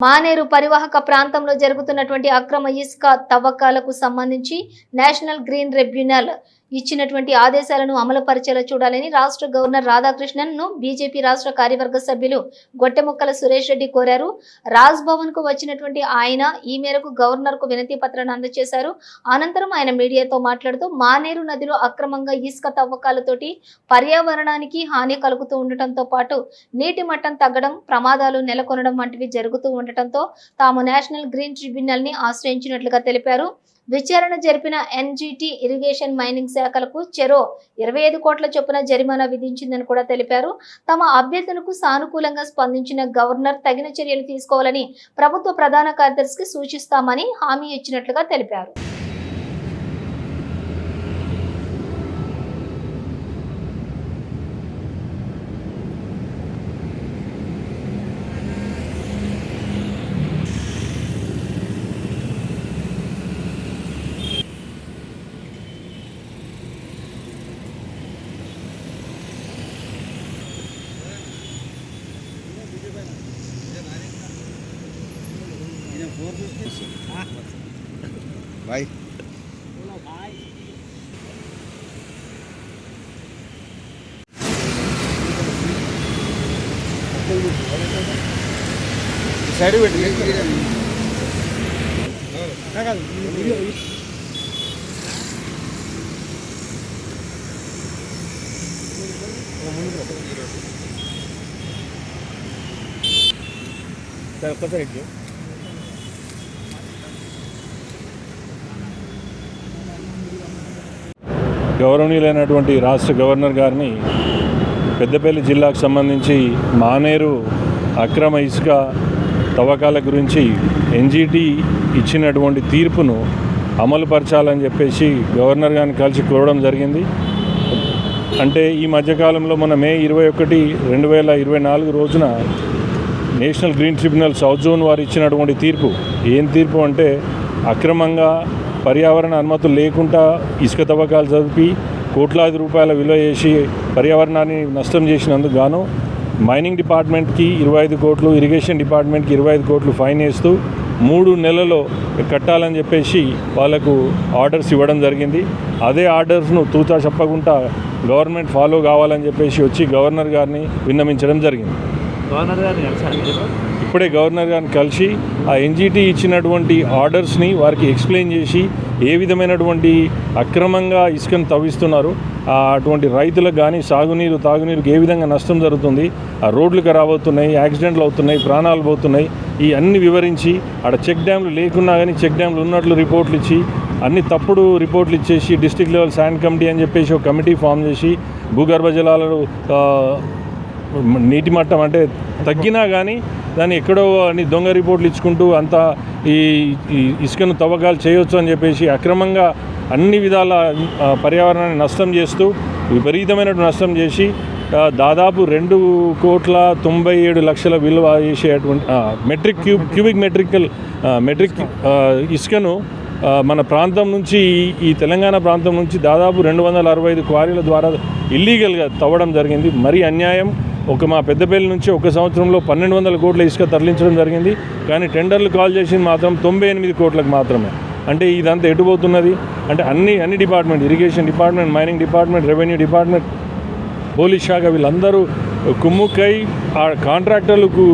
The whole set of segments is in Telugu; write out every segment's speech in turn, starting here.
మానేరు పరివాహక ప్రాంతంలో జరుగుతున్నటువంటి అక్రమ ఇసుక తవ్వకాలకు సంబంధించి నేషనల్ గ్రీన్ ట్రిబ్యునల్ ఇచ్చినటువంటి ఆదేశాలను అమలుపరిచేలా చూడాలని రాష్ట్ర గవర్నర్ రాధాకృష్ణన్ను బీజేపీ రాష్ట్ర కార్యవర్గ సభ్యులు గొట్టెముక్కల సురేష్ రెడ్డి కోరారు. రాజ్ భవన్కు వచ్చినటువంటి ఆయన ఈ మేరకు గవర్నర్కు వినతి పత్రాన్ని అందజేశారు. అనంతరం ఆయన మీడియాతో మాట్లాడుతూ మానేరు నదిలో అక్రమంగా ఇసుక తవ్వకాలతోటి పర్యావరణానికి హాని కలుగుతూ ఉండటంతో పాటు నీటి మట్టం తగ్గడం ప్రమాదాలు నెలకొనడం వంటివి జరుగుతూ ఉండటంతో తాము నేషనల్ గ్రీన్ ట్రిబ్యునల్ని ఆశ్రయించినట్లుగా తెలిపారు. విచారణ జరిపిన ఎన్జిటి ఇరిగేషన్ మైనింగ్ శాఖలకు చెరో ఇరవై ఐదు కోట్ల చొప్పున జరిమానా విధించిందని కూడా తెలిపారు. తమ అభ్యర్థులకు సానుకూలంగా స్పందించిన గవర్నర్ తగిన చర్యలు తీసుకోవాలని ప్రభుత్వ ప్రధాన కార్యదర్శికి సూచిస్తామని హామీ ఇచ్చినట్లుగా తెలిపారు. ભાઈ સાઈડ બેઠી Tá, quanto é que గౌరవనీయులైనటువంటి రాష్ట్ర గవర్నర్ గారిని పెద్దపల్లి జిల్లాకు సంబంధించి మానేరు అక్రమ ఇసుక తవ్వకాల గురించి ఎన్జీటీ ఇచ్చినటువంటి తీర్పును అమలుపరచాలని చెప్పేసి గవర్నర్ గారిని కలిసి కోరడం జరిగింది. అంటే ఈ మధ్యకాలంలో మన మే ఇరవై ఒకటి రెండు వేల ఇరవై నాలుగు రోజున national green tribunal south zone వారు ఇచ్చినటువంటి తీర్పు. ఏం తీర్పు అంటే అక్రమంగా పర్యావరణ అనుమతులు లేకుండా ఇసుక తవ్వకాలు జరిపి కోట్లాది రూపాయల విలువ చేసి పర్యావరణాన్ని నష్టం చేసినందుకు గాను మైనింగ్ డిపార్ట్మెంట్కి ఇరవై ఐదు కోట్లు ఇరిగేషన్ డిపార్ట్మెంట్కి ఇరవై ఐదు కోట్లు ఫైన్ వేస్తూ మూడు నెలల్లో కట్టాలని చెప్పేసి వాళ్ళకు ఆర్డర్స్ ఇవ్వడం జరిగింది. అదే ఆర్డర్స్ను తూచా చెప్పకుండా గవర్నమెంట్ ఫాలో కావాలని చెప్పేసి వచ్చి గవర్నర్ గారిని విన్నవించడం జరిగింది. గవర్నర్ గారిని కలిసారు ఇప్పుడే గవర్నర్ గారిని కలిసి ఆ ఎన్జిటి ఇచ్చినటువంటి ఆర్డర్స్ని వారికి ఎక్స్ప్లెయిన్ చేసి ఏ విధమైనటువంటి అక్రమంగా ఇసుకను తవ్విస్తున్నారు అటువంటి రైతులకు కానీ సాగునీరు తాగునీరుకి ఏ విధంగా నష్టం జరుగుతుంది ఆ రోడ్లు ఖరాబ్ అవుతున్నాయి యాక్సిడెంట్లు అవుతున్నాయి ప్రాణాలు పోతున్నాయి ఈ అన్ని వివరించి ఆడ చెక్ డ్యామ్లు లేకున్నా కానీ చెక్ డ్యామ్లు ఉన్నట్లు రిపోర్ట్లు ఇచ్చి అన్ని తప్పుడు రిపోర్ట్లు ఇచ్చేసి డిస్టిక్ లెవెల్ శాండ్ కమిటీ అని చెప్పేసి ఒక కమిటీ ఫామ్ చేసి భూగర్భ జలాలను నీటి మట్టం అంటే తగ్గినా కానీ దాన్ని ఎక్కడో అని దొంగ రిపోర్ట్లు ఇచ్చుకుంటూ అంత ఈ ఇసుకను తవ్వకాలు చేయొచ్చు అని చెప్పేసి అక్రమంగా అన్ని విధాల పర్యావరణాన్ని నష్టం చేస్తూ విపరీతమైన నష్టం చేసి దాదాపు రెండు కోట్ల తొంభై ఏడు లక్షల విలువ చేసేటువంటి metric cube cubic metrical metric ఇసుకను మన ప్రాంతం నుంచి ఈ- ఈ తెలంగాణ ప్రాంతం నుంచి దాదాపు రెండు వందల అరవై ఐదు క్వారీల ద్వారా ఇల్లీగల్గా తవ్వడం జరిగింది. మరీ అన్యాయం. ఒక మా పెద్దపల్లి నుంచి ఒక సంవత్సరంలో పన్నెండు వందల కోట్ల ఇసుక తరలించడం జరిగింది. కానీ టెండర్లు కాల్ చేసింది మాత్రం తొంభై ఎనిమిది కోట్లకు మాత్రమే. అంటే ఇదంతా ఎటుపోతున్నది అంటే అన్ని అన్ని department irrigation department mining department revenue department police శాఖ వీళ్ళందరూ కుమ్ముక్కై ఆ కాంట్రాక్టర్లకు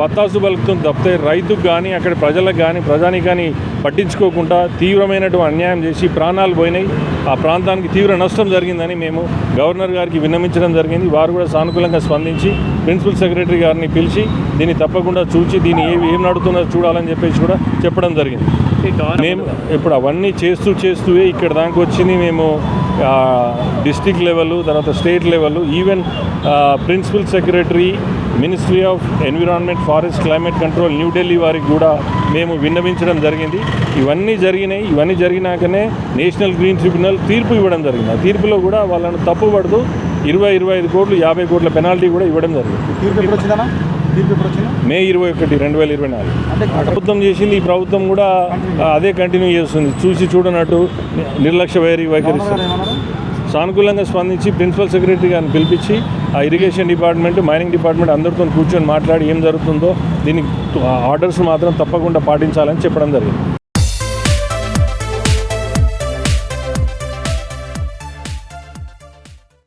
వత్తాసు పలుకుతుంది తప్పితే రైతుకు కానీ అక్కడ ప్రజలకు కానీ ప్రజానికి కానీ పట్టించుకోకుండా తీవ్రమైనటువంటి అన్యాయం చేసి ప్రాణాలు పోయినాయి. ఆ ప్రాంతానికి తీవ్ర నష్టం జరిగిందని మేము గవర్నర్ గారికి విన్నవించడం జరిగింది. వారు కూడా సానుకూలంగా స్పందించి ప్రిన్సిపల్ సెక్రటరీ గారిని పిలిచి దీన్ని తప్పకుండా చూచి దీన్ని ఏ ఏం నడుతుందో చూడాలని చెప్పేసి కూడా చెప్పడం జరిగింది. మేము ఇప్పుడు అవన్నీ చేస్తూ చేస్తూ ఇక్కడ దాకా వచ్చింది మేము డిస్టిక్ లెవెల్ తర్వాత state level even principal secretary ministry of environment forest climate control New Delhi వారికి కూడా మేము విన్నవించడం జరిగింది. ఇవన్నీ జరిగినాయి. ఇవన్నీ జరిగినాకనే నేషనల్ గ్రీన్ ట్రిబ్యునల్ తీర్పు ఇవ్వడం జరిగింది. ఆ తీర్పులో కూడా వాళ్ళను తప్పుపడుతూ ఇరవై ఇరవై ఐదు కోట్లు యాభై కోట్ల పెనాల్టీ కూడా ఇవ్వడం జరిగింది. తీర్పు మే ఇరవై ఒకటి రెండు వేల ఇరవై నాలుగు. ప్రభుత్వం చేసింది ఈ ప్రభుత్వం కూడా అదే కంటిన్యూ చేస్తుంది. చూసి చూడనట్టు నిర్లక్ష్య వైరి వైఖరిస్తుంది. సానుకూలంగా స్పందించి ప్రిన్సిపల్ సెక్రటరీ గారిని పిలిపించి ఆ ఇరిగేషన్ డిపార్ట్మెంట్ మైనింగ్ డిపార్ట్మెంట్ అందరితో కూర్చొని మాట్లాడి ఏం జరుగుతుందో దీనికి ఆర్డర్స్ మాత్రం తప్పకుండా పాటించాలని చెప్పడం జరిగింది.